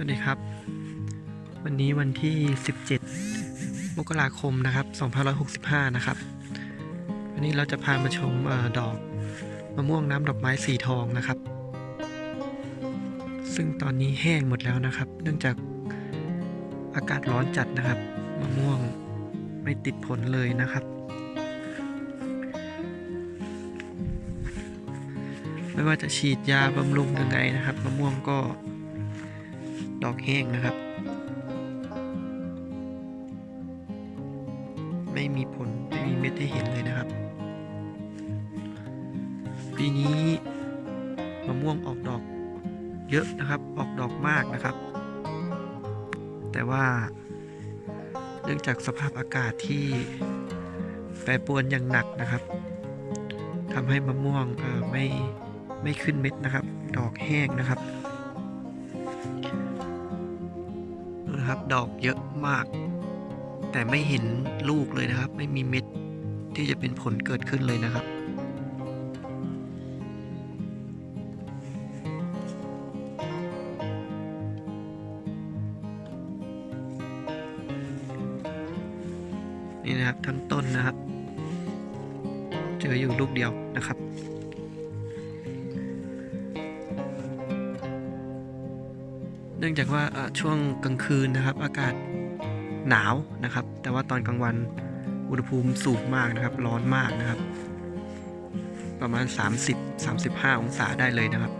สวัสดีครับ วันนี้วันที่ 17 มกราคมนะครับ2565 นะครับ วันนี้เราจะพามาชมออดอกมะม่วงน้ำดอกไม้สีทองนะครับ ซึ่งตอนนี้แห้งหมดแล้วนะครับ เนื่องจากอากาศร้อนจัดนะครับมะม่วงไม่ติดผลเลยนะครับ ไม่ว่าจะฉีดยาบำรุงยังไงนะครับมะม่วงก็ แห้งนะครับ ไม่มีผลไม่มีเม็ดให้เห็นเลยนะครับ ปีนี้มะม่วงออกดอกเยอะนะครับ ออกดอกมากนะครับ แต่ว่าเนื่องจากสภาพอากาศที่แปรปรวนอย่างหนักนะครับทำให้มะม่วงไม่ไม่ขึ้นเม็ดนะครับ ดอกแห้งนะครับ ดอกเยอะมาก แต่ไม่เห็นลูกเลยนะครับ ไม่มีเม็ดที่จะเป็นผลเกิดขึ้นเลยนะครับ เนื่องจากว่าช่วงกลางคืนนะครับ อากาศหนาวนะครับ แต่ว่าตอนกลางวันอุณหภูมิสูงมากนะครับ ร้อนมากนะครับ ประมาณ 30 35 องศาได้เลยนะครับ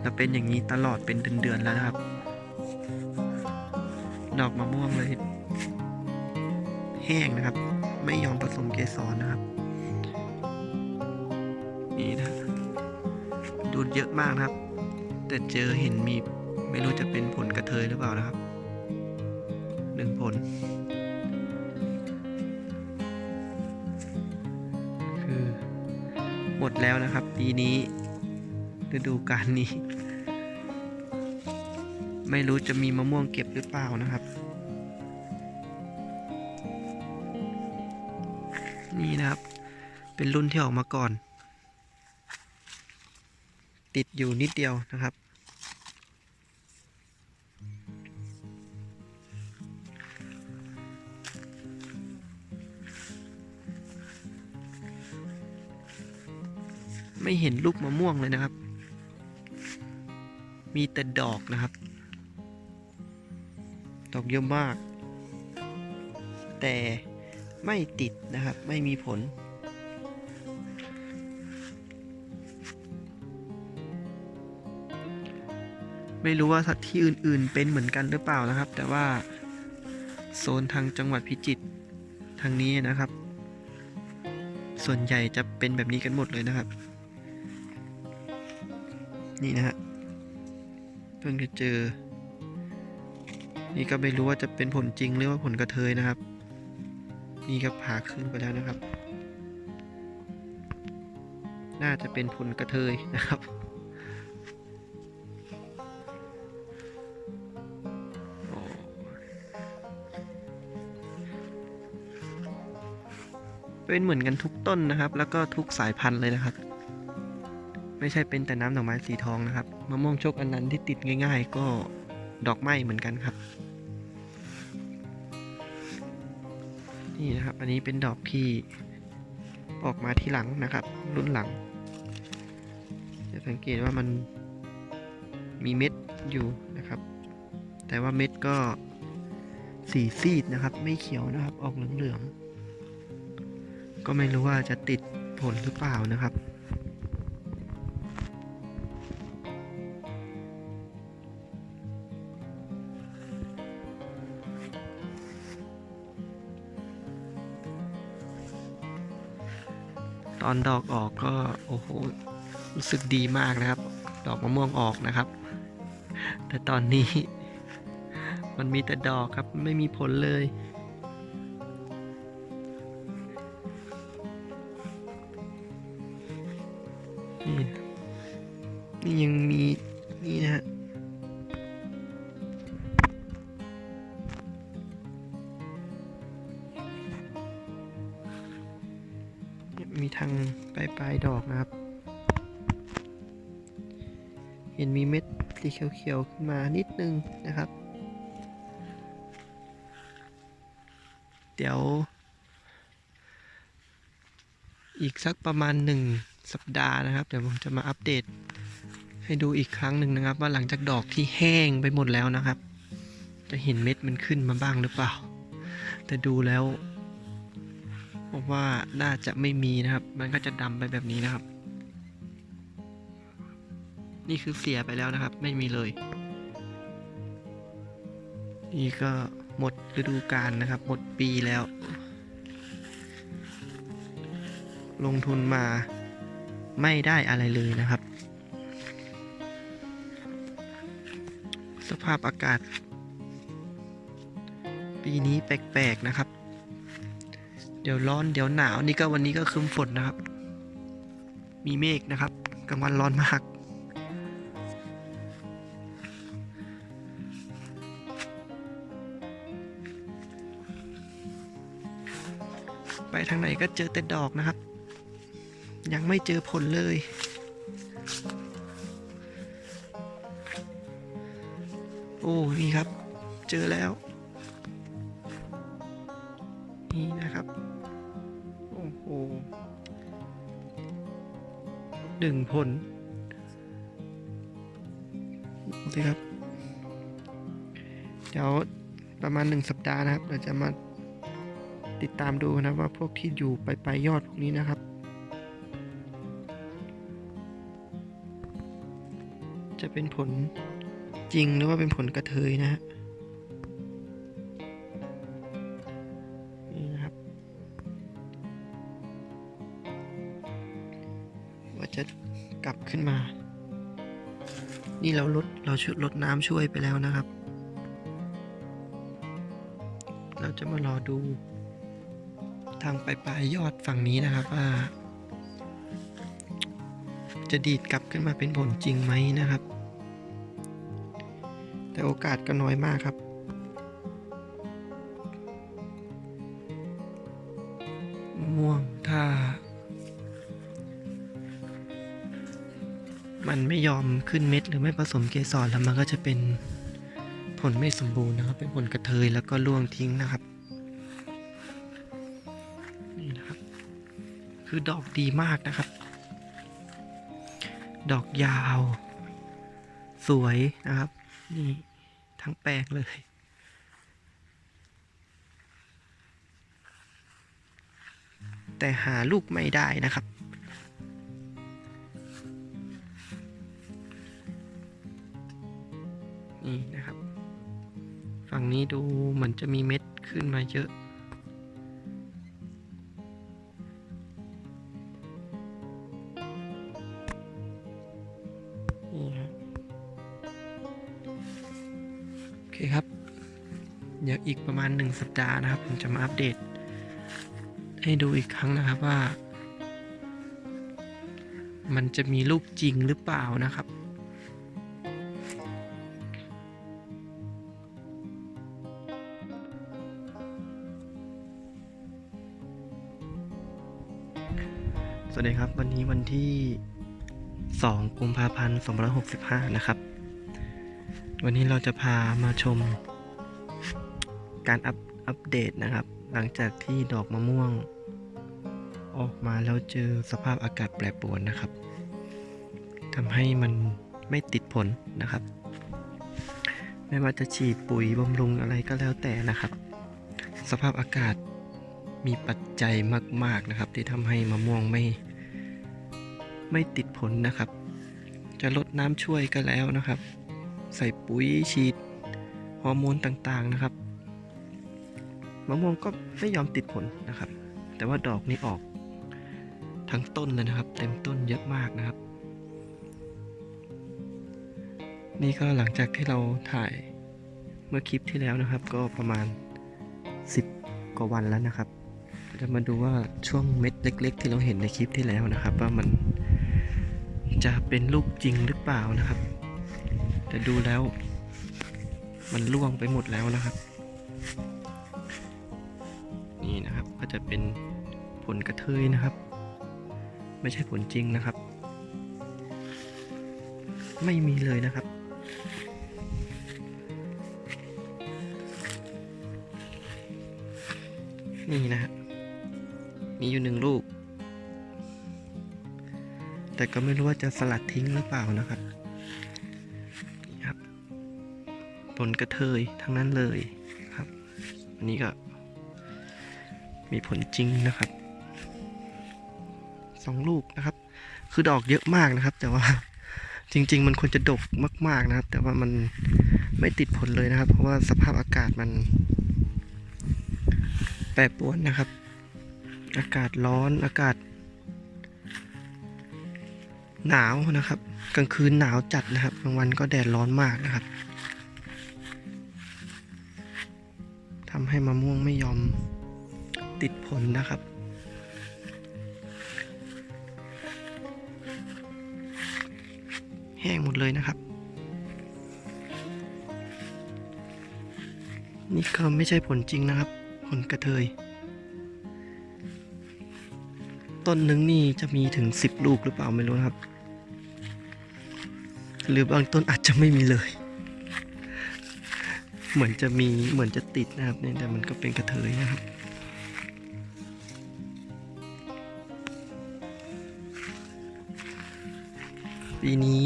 แล้วเป็นอย่างนี้ตลอดเป็นเดือนๆแล้วนะครับ ดอกมะม่วงเลย แห้งนะครับ ไม่ยอมผสมเกสรนะครับ นี่นะดูดเยอะมากนะครับ แต่เจอเห็นมี ไม่รู้จะเป็นผลกระเทยหรือเปล่านะครับหนึ่งผล คือหมดแล้วนะครับ ปีนี้ฤดูกาลนี้ ไม่รู้จะมีมะม่วงเก็บหรือเปล่านะครับ นี่นะครับ เป็นรุ่นที่ออกมาก่อน ติดอยู่นิดเดียวนะครับ ไม่เห็นลูกมะม่วงเลยนะครับ มีแต่ดอกนะครับ ดอกเยอะมาก แต่ไม่ติดนะครับ ไม่มีผล ไม่รู้ว่าสัตว์ที่อื่น ๆ เป็นเหมือนกันหรือเปล่านะครับ แต่ว่าโซนทางจังหวัดพิจิตรทางนี้นะครับ ส่วนใหญ่จะเป็นแบบนี้กันหมดเลยนะครับ นี่นะฮะ เพิ่งจะเจอ นี่ก็ไม่รู้ว่าจะเป็นผลจริงหรือว่าผลกระเทยนะครับ นี่ก็ผ่าครึ่งไปแล้วนะครับ น่าจะเป็นผลกระเทยนะครับเป็นเหมือนกันทุกต้นนะครับ แล้วก็ทุกสายพันธุ์เลยนะครับ ไม่ใช่เป็นแต่น้ำดอกไม้สีทองนะครับมะม่วงชคอันนั้นที่ติดง่าย ๆ ก็ดอกไม้เหมือนกันครับ นี่นะครับ อันนี้เป็นดอกที่ออกมาที่หลังนะครับ รุ่นหลัง จะสังเกตว่ามันมีเม็ดอยู่นะครับ แต่ว่าเม็ดก็สีซีดนะครับ ไม่เขียวนะครับ ออกเหลืองๆก็ไม่รู้ว่าจะติดผลหรือเปล่านะครับ ตอนดอกออกก็โอ้โหรู้สึกดีมากนะครับ ดอกมะม่วงออกนะครับ แต่ตอนนี้ มันมีแต่ดอกครับไม่มีผลเลย นี่นะนี่ยังมีนี่นะฮะ สีเขียวๆขึ้นมานิดนึงนะครับ เดี๋ยว อีกสักประมาณหนึ่งสัปดาห์นะครับ เดี๋ยวผมจะมาอัปเดตให้ดูอีกครั้งหนึ่งนะครับ ว่าหลังจากดอกที่แห้งไปหมดแล้วนะครับ จะเห็นเม็ดมันขึ้นมาบ้างหรือเปล่า แต่ดูแล้วผมว่าน่าจะไม่มีนะครับ มันก็จะดำไปแบบนี้นะครับ นี่คือเสียไปแล้วนะครับ ไม่มีเลย นี่ก็หมดฤดูกาลนะครับ หมดปีแล้ว ลงทุนมาไม่ได้อะไรเลยนะครับ สภาพอากาศ ปีนี้แปลกๆนะครับ เดี๋ยวร้อนเดี๋ยวหนาวนี่ก็วันนี้ก็ครึ้มฝนนะครับ มีเมฆนะครับกลางวันร้อนมากางไหนก็เจอแต่ดอกนะครับ ยังไม่เจอผลเลย โอ้นี่ครับ เจอแล้ว นี่นะครับ โอ้โหหนึ่งผลดูสิครับ เดี๋ยวประมาณหนึ่งสัปดาห์นะครับ เราจะมา ติดตามดูนะว่าพวกที่อยู่ไปลายยอดพวกนี้นะครับ จะเป็นผลจริงหรือว่าเป็นผลกระเทยนะฮะนี่นะครับ ว่าจะกลับขึ้นมา นี่เราลดเราชุดลดน้ำช่วยไปแล้วนะครับ เราจะมารอดู ทางปลายปลายยอดฝั่งนี้นะครับว่า จะดีดกลับขึ้นมาเป็นผลจริงไหมนะครับ แต่โอกาสก็น้อยมากครับมะม่วงถ้า มันไม่ยอมขึ้นเม็ดหรือไม่ผสมเกสรแล้วมันก็จะเป็นผลไม่สมบูรณ์นะครับ เป็นผลกระเทยแล้วก็ร่วงทิ้งนะครับ คือดอกดีมากนะครับ ดอกยาว สวยนะครับ นี่ทั้งแปลงเลย แต่หาลูกไม่ได้นะครับนี่นะครับ ฝั่งนี้ดูเหมือนจะมีเม็ดขึ้นมาเยอะ มาณหนึ่งสัปดาห์นะครับ ผมจะมาอัปเดต ให้ดูอีกครั้งนะครับว่า มันจะมีลูกจริงหรือเปล่านะครับสวัสดีครับ วันนี้วันที่ 2 กุมภาพันธ์ 2565 นะครับ วันนี้เราจะพามาชม การอัปอัปเดตนะครับ หลังจากที่ดอกมะม่วง ออกมาแล้วเจอสภาพอากาศแปรปรวนนะครับทำให้มันไม่ติดผลนะครับ ไม่ว่าจะฉีดปุ๋ยบำรุงอะไรก็แล้วแต่นะครับ สภาพอากาศมีปัจจัยมาก ๆนะครับ ที่ทำให้มะม่วงไม่ไม่ติดผลนะครับ จะลดน้ำช่วยก็แล้วนะครับ ใส่ปุ๋ยฉีดฮอร์โมนต่างๆนะครับ มะม่วงก็ไม่ยอมติดผลนะครับ แต่ว่าดอกนี้ออก ทั้งต้นเลยนะครับ เต็มต้นเยอะมากนะครับ นี่ก็หลังจากที่เราถ่ายเมื่อคลิปที่แล้วนะครับ ก็ประมาณ 10 กว่าวันแล้วนะครับ จะมาดูว่าช่วงเม็ดเล็ก ๆ ที่เราเห็นในคลิปที่แล้วนะครับ ว่ามันจะเป็นลูกจริงหรือเปล่านะครับ แต่ดูแล้วมันล่วงไปหมดแล้วนะครับ จะเป็นผลกระเทยนะครับ ไม่ใช่ผลจริงนะครับ ไม่มีเลยนะครับ นี่นะฮะมีอยู่หนึ่งลูก แต่ก็ไม่รู้ว่าจะสลัดทิ้งหรือเปล่านะครับครับผลกระเทยทั้งนั้นเลยครับ อันนี้ก็ มีผลจริงนะครับสองลูกนะครับ คือดอกเยอะมากนะครับ แต่ว่าจริง ๆ มันควรจะดกมาก ๆนะครับ แต่ว่ามันไม่ติดผลเลยนะครับ เพราะว่าสภาพอากาศมัน แปรปรวนนะครับ อากาศร้อนอากาศ หนาวนะครับ กลางคืนหนาวจัดนะครับกลางวันก็แดดร้อนมากนะครับทำให้มะม่วงไม่ยอม ติดผลนะครับ แห้งหมดเลยนะครับ นี่ก็ไม่ใช่ผลจริงนะครับ ผลกระเทย ต้นหนึ่งนี่จะมีถึง10ลูกหรือเปล่าไม่รู้นะครับ หรือบางต้นอาจจะไม่มีเลยเหมือนจะมีเหมือนจะติดนะครับเนี่ยแต่มันก็เป็นกระเทยนะครับ ปีนี้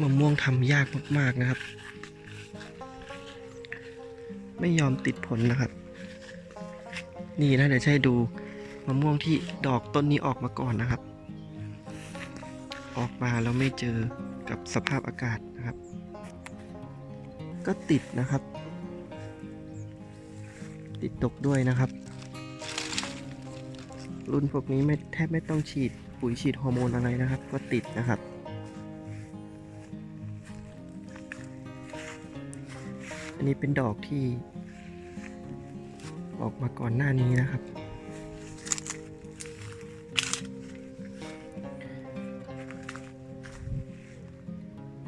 มะม่วงทำยากมาก ๆ นะครับ ไม่ยอมติดผลนะครับ นี่นะเดี๋ยวให้ดูมะม่วงที่ดอกต้นนี้ออกมาก่อนนะครับ ออกมาแล้วไม่เจอกับสภาพอากาศนะครับ ก็ติดนะครับ ติดตกด้วยนะครับ รุ่นพวกนี้ไม่แทบไม่ต้องฉีดปุ๋ยฉีดฮอร์โมนอะไรนะครับ ก็ติดนะครับ นี้เป็นดอกที่ ออกมาก่อนหน้านี้นะครับ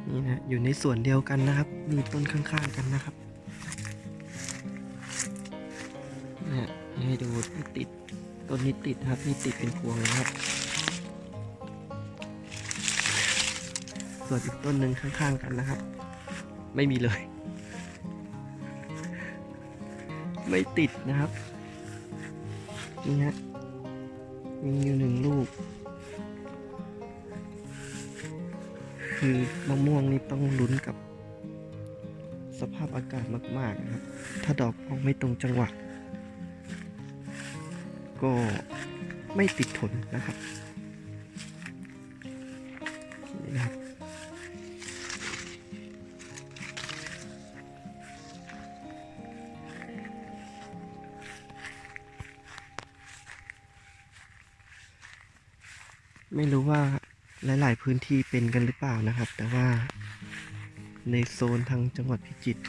นี่นะอยู่ในส่วนเดียวกันนะครับ มีต้นข้างๆกันนะครับนะให้ดูนี่ติดต้นนี้ติดครับนี่ติดเป็นพวงนะครับ ส่วนอีกต้นหนึ่งข้างๆกันนะครับ ไม่มีเลย ไม่ติดนะครับ นี่ฮะ มีอยู่หนึ่งลูก คือมะม่วงนี่ต้องลุ้นกับ สภาพอากาศมาก ๆ นะครับ ถ้าดอกออกไม่ตรงจังหวะ ก็ไม่ติดผลนะครับ ไม่รู้ว่าหลาย ๆ พื้นที่เป็นกันหรือเปล่านะครับ แต่ว่าในโซนทางจังหวัดพิจิตร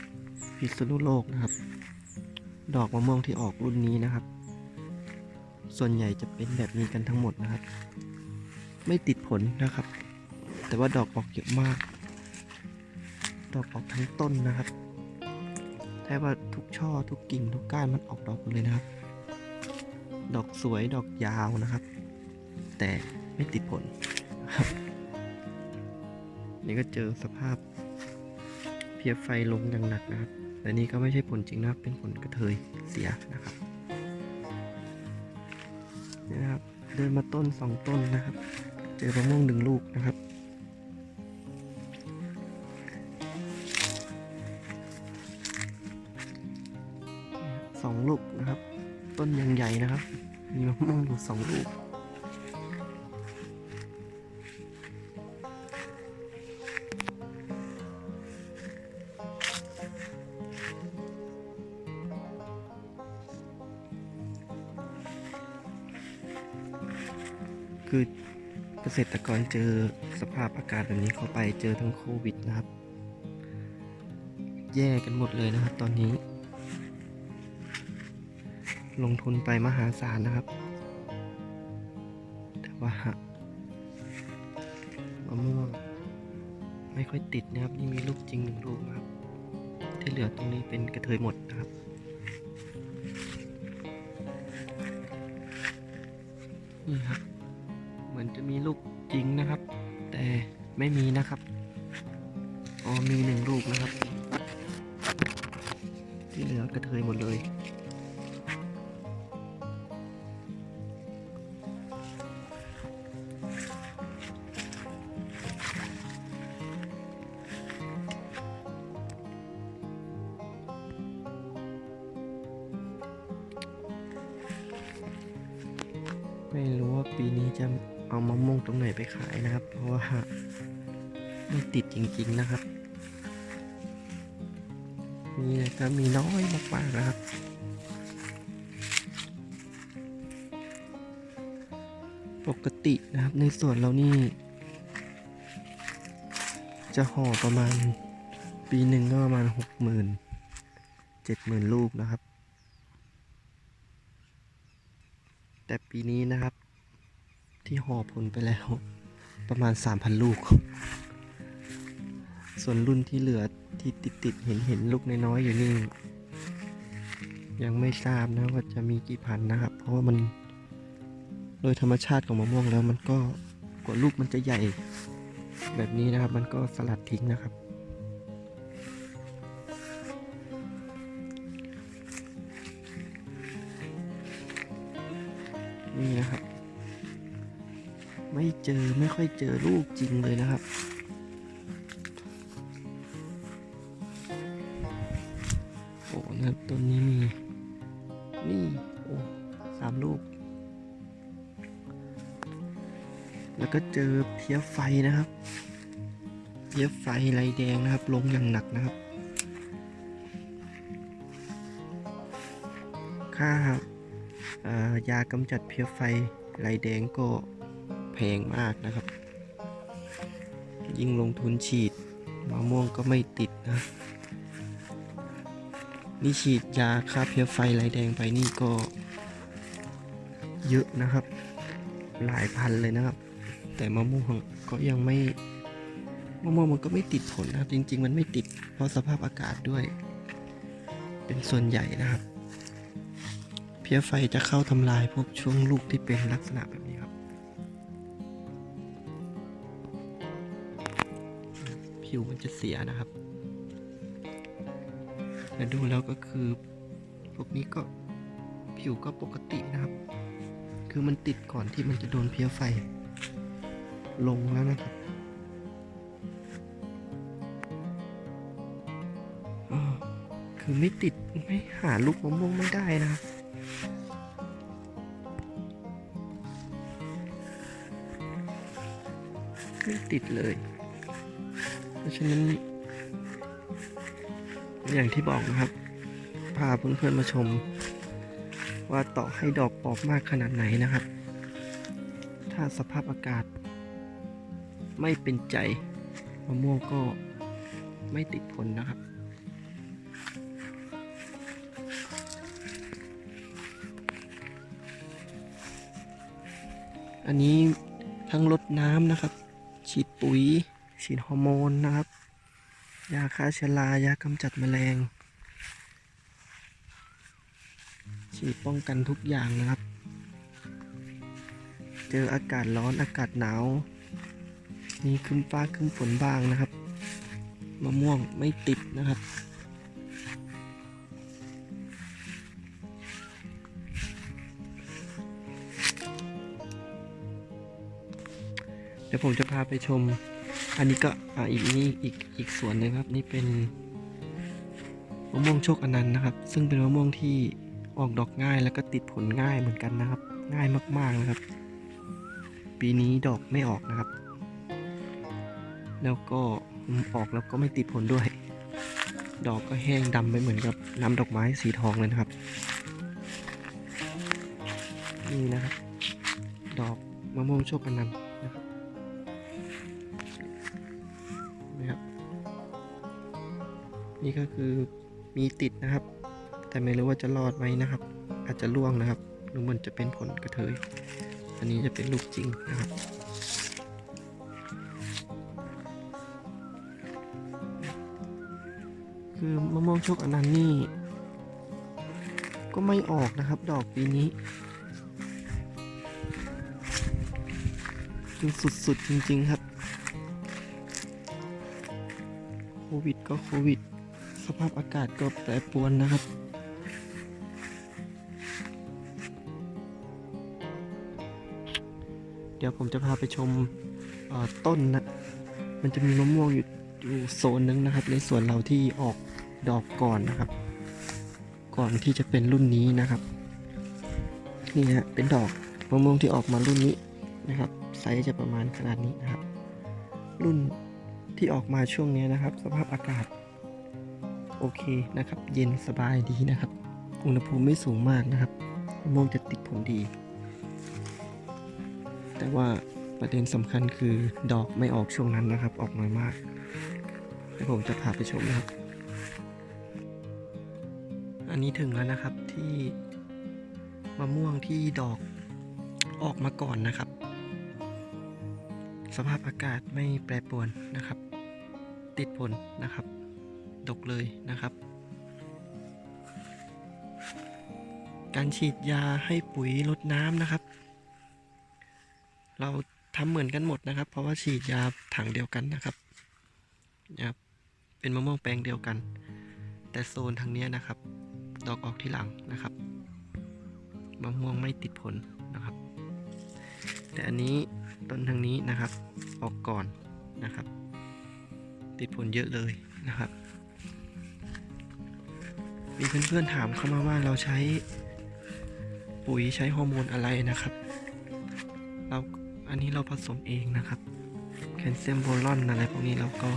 พิษณุโลกนะครับ ดอกมะม่วงที่ออกรุ่นนี้นะครับ ส่วนใหญ่จะเป็นแบบนี้กันทั้งหมดนะครับ ไม่ติดผลนะครับ แต่ว่าดอกออกเยอะมาก ดอกออกทั้งต้นนะครับแทบว่าทุกช่อทุกกิ่งทุกก้านมันออกดอกหมดเลยนะครับ ดอกสวยดอกยาวนะครับ แต่ ไม่ติดผลนะครับนี่ก็เจอสภาพเพียไฟลงอย่างหนักนะครับ แต่นี่ก็ไม่ใช่ผลจริงนะครับเป็นผลกระเทยเสียนะครับนี่นะครับ เดินมาต้นสองต้นนะครับ เจอมะม่วงหนึ่งลูกนะครับสองลูกนะครับ ต้นยังใหญ่นะครับ มีมะม่วงอยู่สองลูก คือเกษตรกรเจอสภาพอากาศแบบนี้เข้าไปเจอทั้งโควิดนะครับ แย่กันหมดเลยนะครับ ตอนนี้ ลงทุนไปมหาศาลนะครับ แต่ว่ามะม่วงไม่ค่อยติดนะครับ นี่มีลูกจริงหนึ่งลูกนะครับ ที่เหลือตรงนี้เป็นกระเทยหมดนะครับ ไม่รู้ว่าปีนี้จะเอามะม่วงตรงไหนไปขายนะครับ เพราะว่าไม่ติดจริง ๆนะครับนี่นะครับมีน้อยมากๆนะครับปกตินะครับในส่วนเรานี่ จะห่อประมาณปีหนึ่งก็ประมาณหกหมื่นเจ็ดหมื่นลูกนะครับ แต่ ปีนี้นะครับ ที่ห่อผลไปแล้ว ประมาณสามพันลูก ส่วนรุ่นที่เหลือที่ติดติดเห็นเห็นลูกน้อยๆอยู่นี่ ยังไม่ทราบนะว่าจะมีกี่พันนะครับ เพราะว่ามันโดยธรรมชาติของมะม่วงแล้วมันก็กว่าลูกมันจะใหญ่ แบบนี้นะครับมันก็สลัดทิ้งนะครับ นี่นะครับ ไม่เจอไม่ค่อยเจอลูกจริงเลยนะครับ โอ้นะครับต้นนี้มี นี่ โอ้สามลูก แล้วก็เจอเพี้ยไฟนะครับเพี้ยไฟลายแดงนะครับ ลงอย่างหนักนะครับค่าเอ่อ ยากำจัดเพี้ยไฟลายแดงก็แพงมากนะครับ ยิ่งลงทุนฉีดมะม่วงก็ไม่ติดนะนี่ฉีดยาฆ่าเพี้ยไฟลายแดงไปนี่ก็เยอะนะครับ หลายพันเลยนะครับ แต่มะม่วงก็ยังไม่มะม่วงมันก็ไม่ติดผลนะครับ จริง ๆ มันไม่ติดเพราะสภาพอากาศด้วย เป็นส่วนใหญ่นะครับ พี้ยไฟจะเข้าทำลายพวกช่วงลูกที่เป็นลักษณะแบบนี้ครับ ผิวมันจะเสียนะครับแต่ดูแล้วก็คือพวกนี้ก็ผิวก็ปกตินะครับ คือมันติดก่อนที่มันจะโดนเพี้ยไฟ ลงแล้วนะครับคือไม่ติดไม่หาลูกมะม่วงไม่ได้นะครับ ไม่ติดเลย เพราะฉะนั้น อย่างที่บอกนะครับ พาเพื่อนๆมาชม ว่าต่อให้ดอกออกมากขนาดไหนนะครับ ถ้าสภาพอากาศ ไม่เป็นใจมะม่วงก็ไม่ติดผลนะครับอันนี้ทั้งลดน้ำนะครับ ฉีดปุ๋ย ฉีดฮอร์โมนนะครับ ยาฆ่าเชื้อรายากำจัดแมลง ฉีดป้องกันทุกอย่างนะครับ เจออากาศร้อนอากาศหนาว มีคึ้มฟ้าคึ้มฝนบ้างนะครับ มะม่วงไม่ติดนะครับ ดี๋ยวผมจะพาไปชม อันนี้ก็อ่าอีกนี่อีกอีกสวนหนึงครับ นี่เป็นมะม่วงโชคอนันต์นะครับ ซึ่งเป็นมะม่วงที่ออกดอกง่ายแล้วก็ติดผลง่ายเหมือนกันนะครับ ง่ายมากๆนะครับ ปีนี้ดอกไม่ออกนะครับ แล้วก็อออกแล้วก็ไม่ติดผลด้วย ดอกก็แห้งดำไปเหมือนกับน้ำดอกไม้สีทองเลยนะครับ นี่นะครับ ดอกมะม่วงโชคอนันต์ นี่ก็คือมีติดนะครับ แต่ไม่รู้ว่าจะรอดไหมนะครับ อาจจะล่วงนะครับหรือมันจะเป็นผลกระเทย อันนี้จะเป็นลูกจริงนะครับคือมะม่วงโชคอนันต์นี่ ก็ไม่ออกนะครับ ดอกปีนี้คือสุดๆจริง ๆ ครับ โควิดก็โควิด สภาพอากาศก็แปรปรวนนะครับ เดี๋ยวผมจะพาไปชมต้นนะ มันจะมีมะม่วงอยู่อยู่โซนหนึงนะครับ ในสวนเราที่ออกดอกก่อนนะครับ ก่อนที่จะเป็นรุ่นนี้นะครับ นี่ฮะเป็นดอกมะม่วงที่ออกมารุ่นนี้นะครับ ไซส์จะประมาณขนาดนี้นะครับ รุ่นที่ออกมาช่วงนี้นะครับ สภาพอากาศ โอเคนะครับ เย็นสบายดีนะครับ อุณหภูมิไม่สูงมากนะครับมะม่วงจะติดผลดี แต่ว่าประเด็นสำคัญคือดอกไม่ออกช่วงนั้นนะครับ ออกน้อยมากเดี๋ยวผมจะพาไปชมนะครับ อันนี้ถึงแล้วนะครับที่มะม่วงที่ดอกออกมาก่อนนะครับ สภาพอากาศไม่แปรปรวนนะครับ ติดผลนะครับ ดกเลยนะครับ การฉีดยาให้ปุ๋ยลดน้ำนะครับ เราทำเหมือนกันหมดนะครับ เพราะว่าฉีดยาถังเดียวกันนะครับนะครับเป็นมะม่วงแปลงเดียวกัน แต่โซนทางนี้นะครับ ดอกออกที่หลังนะครับมะม่วงไม่ติดผลนะครับ แต่อันนี้ต้นทางนี้นะครับ ออกก่อนนะครับ ติดผลเยอะเลยนะครับ มีเพื่อนๆถามเข้ามาว่าเราใช้ปุ๋ยใช้ฮอร์โมนอะไรนะครับ เราอันนี้เราผสมเองนะครับ แคลเซียมโบรอนอะไรพวกนี้เราก็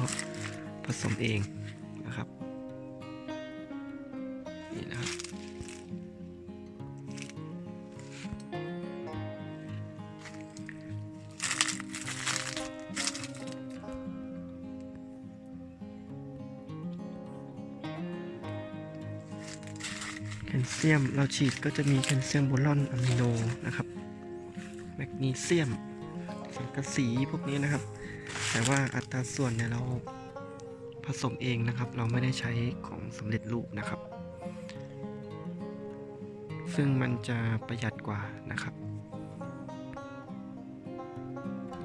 ผสมเอง ซียมเราฉีดก็จะมีแคลเซียมโบรอนอะมิโนนะครับ แมกนีเซียมสังกะสีพวกนี้นะครับ แต่ว่าอัตราส่วนเนี่ยเราผสมเองนะครับ เราไม่ได้ใช้ของสำเร็จรูปนะครับ ซึ่งมันจะประหยัดกว่านะครับ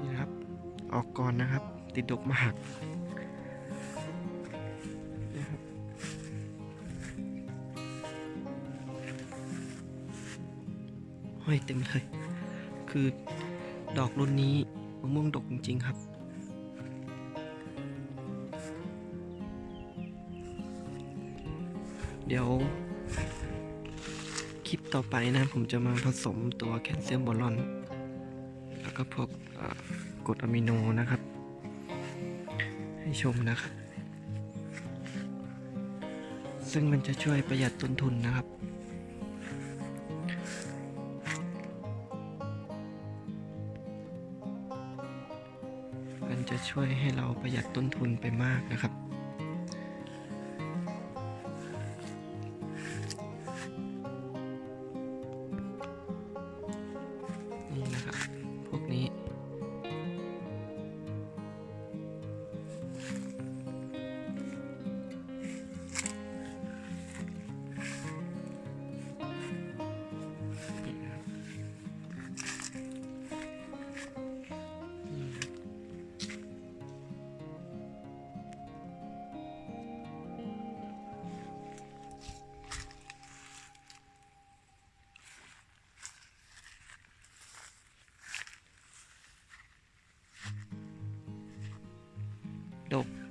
นี่นะครับ ออกก่อนนะครับ ติดดกมาก ห้อยเต็มเลย คือดอกรุ่นนี้มะม่วงดกจริง ๆ ครับ เดี๋ยว คลิปต่อไปนะ ผมจะมาผสมตัวแคลเซียมบอลอน แล้วก็พวกกรดอะมิโนนะครับ ให้ชมนะครับ ซึ่งมันจะช่วยประหยัดต้นทุนนะครับ มันจะช่วยให้เราประหยัดต้นทุนไปมากนะครับ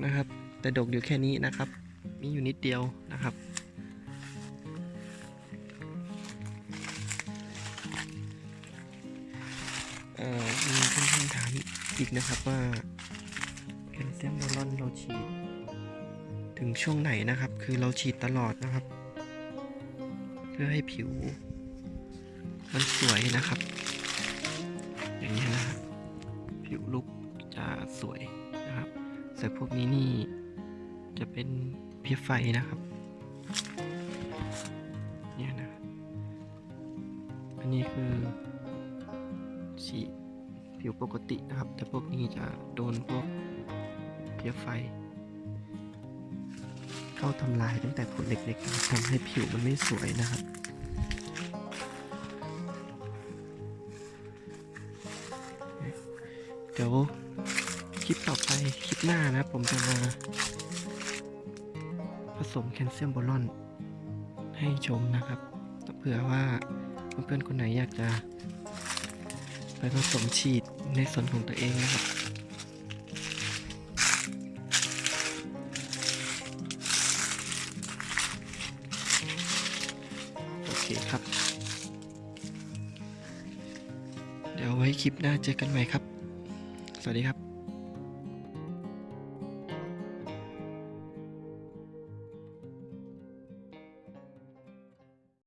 นะครับ แต่ดกอยู่แค่นี้นะครับ มีอยู่นิดเดียวนะครับ เอ่อมีเพื่อนๆถามอีกนะครับว่าแคลเซียมโบรอนเราฉีด ถึงช่วงไหนนะครับ คือเราฉีดตลอดนะครับ เพื่อให้ผิว มันสวยนะครับ อย่างนี้นะครับผิวลุกจะสวย แต่พวกนี้นี่จะเป็นเพียไฟนะครับ เนี่ยนะ อันนี้คือฉีผิวปกตินะครับ แต่พวกนี้จะโดนพวกเพียไฟ เข้าทำลายตั้งแต่ผลเล็กๆทำให้ผิวมันไม่สวยนะครับเดี๋ยว คลิปต่อไปคลิปหน้านะผมจะมาผสมแคลเซียมโบรอนให้ชมนะครับเผื่อว่าเพื่อนๆคนไหนอยากจะ ไปผสมฉีดในส่วนของตัวเองนะครับโอเคครับ เดี๋ยวไว้คลิปหน้าเจอกันใหม่ครับ สวัสดีครับ